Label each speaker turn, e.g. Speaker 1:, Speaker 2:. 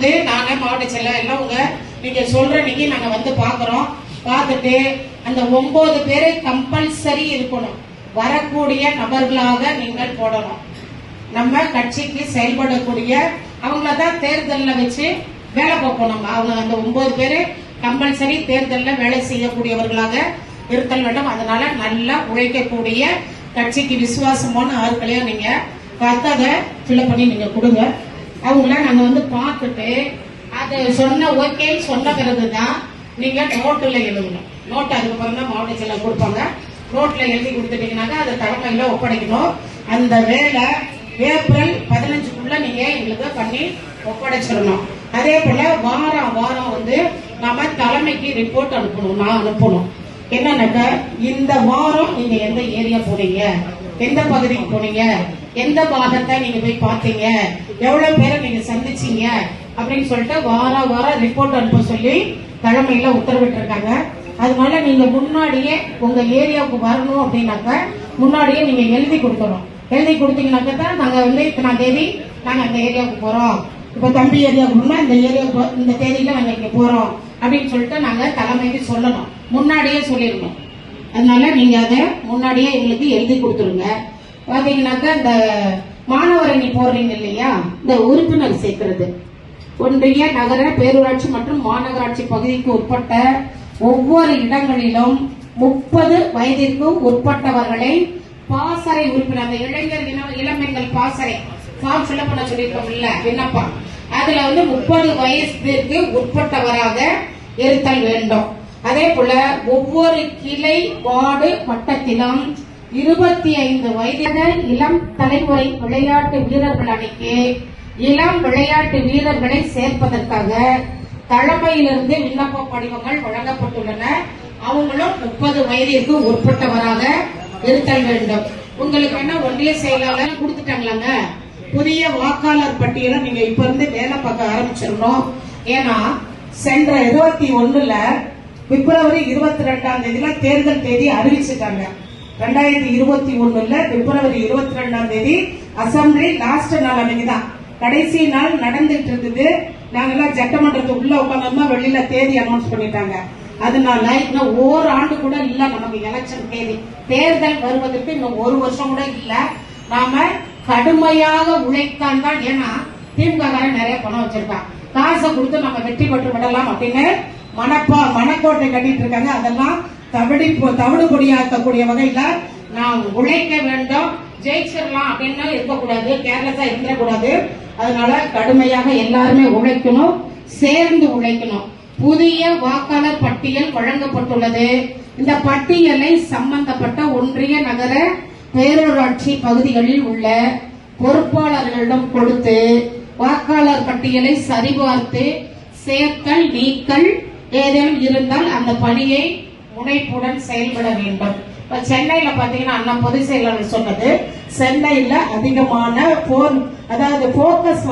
Speaker 1: வந்து நாங்கள் மாவட்ட செயலர் எல்லாம் உங்க நீங்க சொல்ற அன்னைக்கு நாங்க வந்து பாக்குறோம். பார்த்துட்டு அந்த ஒன்பது பேர் கம்பல்சரி இருக்கணும். வரக்கூடிய நபர்களாக நீங்கள் போடணும். நம்ம கட்சிக்கு செயல்படக்கூடிய அவங்கள தான் தேர்தலில் வச்சு வேலை பார்ப்போம் நம்ம. அவங்க அந்த ஒன்பது பேர் கம்பல்சரி தேர்தலில் வேலை செய்யக்கூடியவர்களாக இருத்தல் வேண்டும். அதனால நல்லா உழைக்கக்கூடிய கட்சிக்கு விசுவாசமான ஆட்களையும் நீங்கள் பார்த்து அதை ஃபில்அப் பண்ணி நீங்கள் கொடுங்க. அவங்கள நாங்க வந்து பார்த்துட்டு அது சொன்ன ஓகேன்னு சொன்ன பிறகு தான் நீங்க நோட்டுல எழுதணும். நோட்டு அதுக்கப்புறம் தான் மாவட்ட செயலர் கொடுப்பாங்க நோட்டில் எழுதி கொடுத்துட்டீங்கன்னாக்கா அதை தலைமையில் ஒப்படைக்கணும். அந்த வேலை ஏப்ரல் பதினஞ்சுக்குள்ள நீங்கள் எங்களுக்கு பண்ணி ஒப்படைச்சிடணும். அதே போல் வாரம் வாரம் வந்து நம்ம தலைமைக்கு ரிப்போர்ட் அனுப்பணும் நான் அனுப்பணும். என்னன்னாக்கா இந்த வாரம் நீங்கள் எந்த ஏரியா போனீங்க? எந்த பகுதிக்கு போனீங்க? எந்த பாகத்தை நீங்க போய் பார்த்தீங்க? எவ்வளவு பேரை நீங்க சந்திச்சீங்க? அப்படின்னு சொல்லிட்டு வார வாரம் ரிப்போர்ட் அனுப்ப சொல்லி தலைமையில உத்தரவிட்டிருக்காங்க. அதனால நீங்க முன்னாடியே உங்க ஏரியாவுக்கு வரணும் அப்படின்னாக்க முன்னாடியே நீங்க எழுதி கொடுக்கணும். எழுதி கொடுத்தீங்கன்னாக்க தான் நாங்க வந்து இத்தனை தேதி நாங்க அந்த ஏரியாவுக்கு போறோம். இப்ப தம்பி ஏரியாவுக்கு இந்த ஏரியாவுக்கு இந்த தேதியில நாங்க இங்க போறோம். அப்படின்னு சொல்லிட்டு நாங்க தலைமைக்கு சொல்லணும். முன்னாடியே சொல்லிடணும். அதனால நீங்க அதை முன்னாடியே எங்களுக்கு எழுதி கொடுத்துருங்க. பாத்தீங்கன்னாக்கா இந்த மாணவரணி போடுறீங்க இல்லையா? இந்த உறுப்பினர் சேர்க்கிறது. ஒன்றிய நகர பேரூராட்சி மற்றும் மாநகராட்சி பகுதிக்கு உட்பட்ட ஒவ்வொரு இடங்களிலும் முப்பது வயதிற்கு உட்பட்டவர்களை பாசறை உறுப்பினர் அந்த இளைஞர் இளம்பெண்கள் பாசறை. ஃபார்ம் ஃபில்அப் பண்ண சொல்லியிருக்கோம் இல்ல விண்ணப்பம் அதுல வந்து முப்பது வயசுக்கு உட்பட்டவராக இருத்தல் வேண்டும். அதே போல ஒவ்வொரு கிளை வார்டு வட்டத்திலும் இருபத்தி ஐந்து வயதினர் இளம் தலைமுறை விளையாட்டு வீரர்கள் அணிக்கு இளம் விளையாட்டு வீரர்களை சேர்ப்பதற்காக தலைமையிலிருந்து விண்ணப்ப படிவங்கள் வழங்கப்பட்டுள்ளன. அவங்களும் முப்பது வயதிற்கு உட்பட்டவராக இருத்தல் வேண்டும். உங்களுக்கு என்ன ஒன்றிய செயலாளர் கொடுத்துட்டாங்களாங்க? புதிய வாக்காளர் பட்டியலை நீங்க இப்ப இருந்து வேலை பார்க்க ஆரம்பிச்சிடணும். ஏன்னா சென்ற இருபத்தி ஒண்ணுல பிப்ரவரி இருபத்தி ரெண்டாம் தேதியில தேர்தல் தேதி அறிவிச்சிட்டாங்க. ரெண்டாயிரத்தி இருபத்தி ஒண்ணுல பிப்ரவரி இருபத்தி ரெண்டாம் தேதி அசம்பிளி லாஸ்ட் நாள் அன்னைக்குதான். கடைசி நாள் நடந்துட்டு இருந்தது நாங்கெல்லாம் சட்டமன்றத்துக்கு உள்ள உட்காந்தோம்னா வெளியில தேதி அனௌன்ஸ் பண்ணிட்டாங்க. அதனால இன்னும் ஒரு ஆண்டு கூட இல்ல நமக்கு எலெக்ஷன் தேதி. தேர்தல் வருவதற்கு இன்னும் ஒரு வருஷம் கூட இல்ல. நாம கடுமையாக உழைத்தான் தான் ஏன்னா திமுக காரன் நிறைய பணம் வச்சிருக்கான். காசை கொடுத்து நம்ம வெற்றி பெற்று விடலாம் அப்படின்னு மனப்பா மனக்கோட்டை கட்டிட்டு இருக்காங்க. அதெல்லாம் தவிடி தவிடு பொடியாக்கக்கூடிய வகையில நாம் உழைக்க வேண்டும். ஜெயிச்சிடலாம் அப்படின்னு இருக்கக்கூடாது. கேர்லெஸ்ஸா இருந்துடக்கூடாது. அதனால கடுமையாக எல்லாருமே உழைக்கணும். சேர்ந்து உழைக்கணும். புதிய வாக்காளர் பட்டியல் வழங்கப்பட்டுள்ளது. இந்த பட்டியலை சம்பந்தப்பட்ட ஒன்றிய நகர பேரூராட்சி பகுதிகளில் உள்ள பொறுப்பாளர்களிடம் கொடுத்து வாக்காளர் பட்டியலை சரிபார்த்து சேர்த்தல் நீக்கல் ஏதேனும் இருந்தால் அந்த பணியை முனைப்புடன் செயல்பட வேண்டும். இப்ப சென்னையில பாத்தீங்கன்னா அண்ணா பொதுச் செயலாளர் சொன்னது சென்னையில அதிகமான போர் அதாவது போக்கஸ்